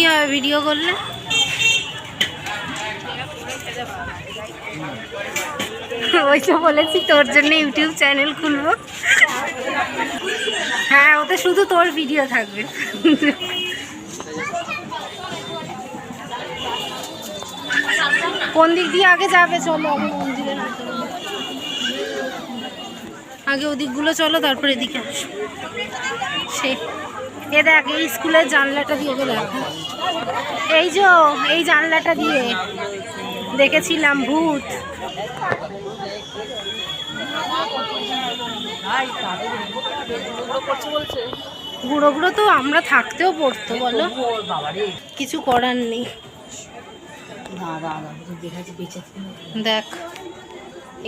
কি হবে ভিডিও করলে? ওই তো বলেছি, তোর জন্য ইউটিউব চ্যানেল খুলবো। হ্যাঁ ওতে শুধু তোর ভিডিও থাকবে। কোন দিক দিয়ে আগে যাবে? চলো মন্দিরের আগে ওদিকগুলো চলো, তারপরে এদিকে আসো সে এ দেখ, এই স্কুলের জানলাটা দিয়ে ওকে এই যে, এই জানলাটা দিয়ে। দেখেছিলাম ভূত। গুঁড়ো গুঁড়ো তো আমরা থাকতেও পড়তো, বলো। কিছু করার নেই। দেখ,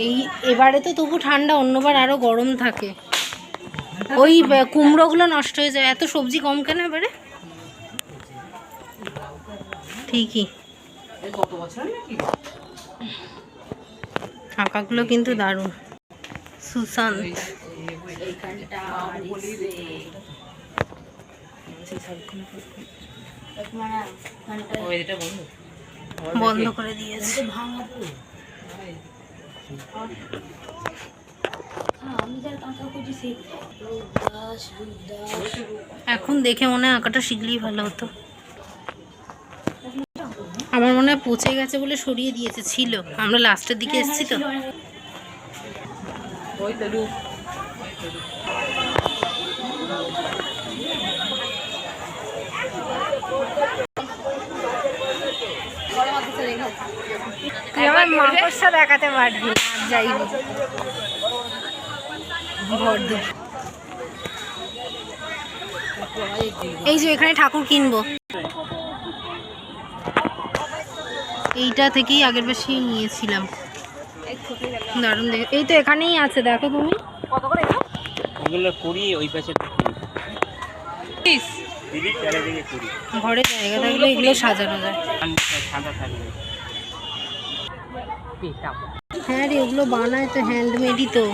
এই, এবারে তো তবু ঠান্ডা, অন্যবার আরও গরম থাকে। ওই কুমড়োগুলো নষ্ট হয়ে যাবে এত সবজি কম কেন এবারে? ঠিকই। আঁকাগুলো কিন্তু দারুণ। সুশান্ত। বন্ধ করে দিয়েছে। এখন দেখে মনে হয় আঁকাটা শিখলেই ভালো হতো। আমার মনে হয় পচে গেছে বলে সরিয়ে দিয়েছে ছিল। আমরা লাস্টের দিকে এসেছি তো। তুই আমার মাকড়সা দেখাতে পারবি না, যাই। এই যে এখানে ঠাকুর কিনবো। এইটা থেকেই আগের বেশি নিয়েছিলাম। দারুণ দেখে এই তো এখানেই আছে দেখো তুমি। এগুলো? ওই পাশে ঘরে জায়গা থাকলে এগুলো সাজানো যায়। হ্যাঁ রে এগুলো বানায় তো হ্যান্ডমেডই তো।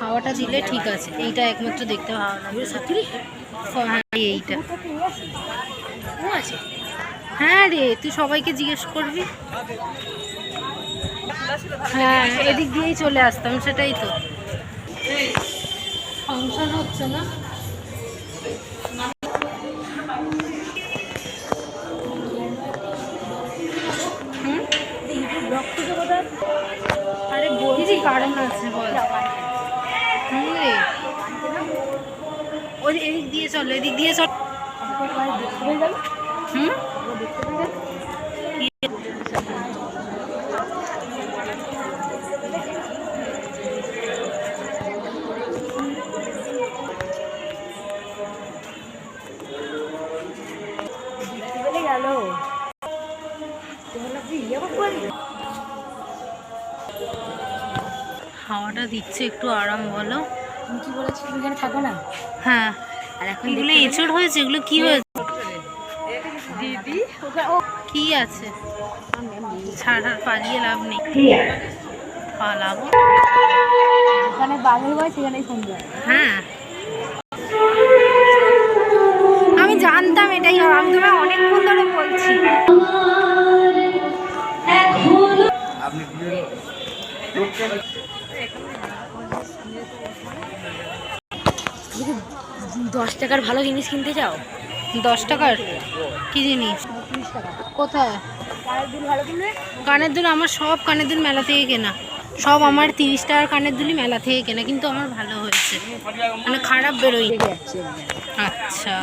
হাওয়াটা দিলে ঠিক আছে। এইটা একমাত্র দেখতে এইটা। হ্যাঁ রে তুই সবাইকে জিজ্ঞেস করবি। হ্যাঁ এদিক দিয়েই চলে আসতাম সেটাই তো। ফাংশন হচ্ছে না? হুম? আরে বলছি কারণ আছে বল। ওই এদিক দিয়ে চলো এদিক দিয়ে চল। হুম? হাওয়াটা দিচ্ছে একটু আরাম বলো। তুমি কি বলেছিলে তুমি এখানে থাকো না? হ্যাঁ। আর এখন এগুলো এঁচড় হয়েছে এগুলো কি হয়েছে? দিদি কি আছে? ছাড় আর পালিয়ে লাভ নেই। পালাবো ওখানে বাঘের ভয় সেখানেই ফোন হ্যাঁ। আমি জানতাম এটাই হবে আমি তোমায় অনেকক্ষণ ধরে বলছি। দশ টাকার ভালো জিনিস কিনতে চাও? দশ টাকার? কি জিনিস? কোথায়? কানের দুল আমার সব কানের দুল মেলা থেকে কেনা। সব আমার তিরিশ টাকার কানের দুলই মেলা থেকে কেনা কিন্তু আমার ভালো হয়েছে। মানে খারাপ বেরোই আচ্ছা।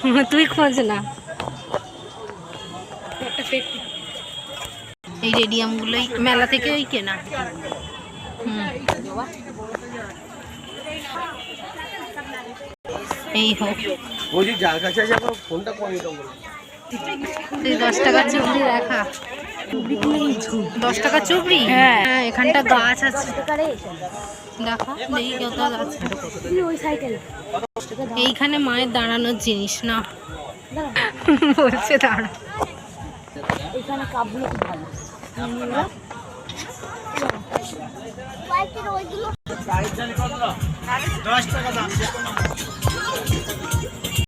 খুঁজে তুই খোঁজ না এই রেডিয়ামগুলোই মেলা থেকে ওই কেনা। হুম। এই হোক। বলছি যার কাছে আমার ফোনটা বলো এই দশ টাকার চুবড়ি দেখা দশ টাকা চুবড়ি? হ্যাঁ। হ্যাঁ এখানটা গাছ আছে। দেখো কত এইখানে মায়ের দাঁড়ানোর জিনিস না। বলছে দাঁড়া। এখানে কাপগুলো খুব ভালো। দশ টাকা দাম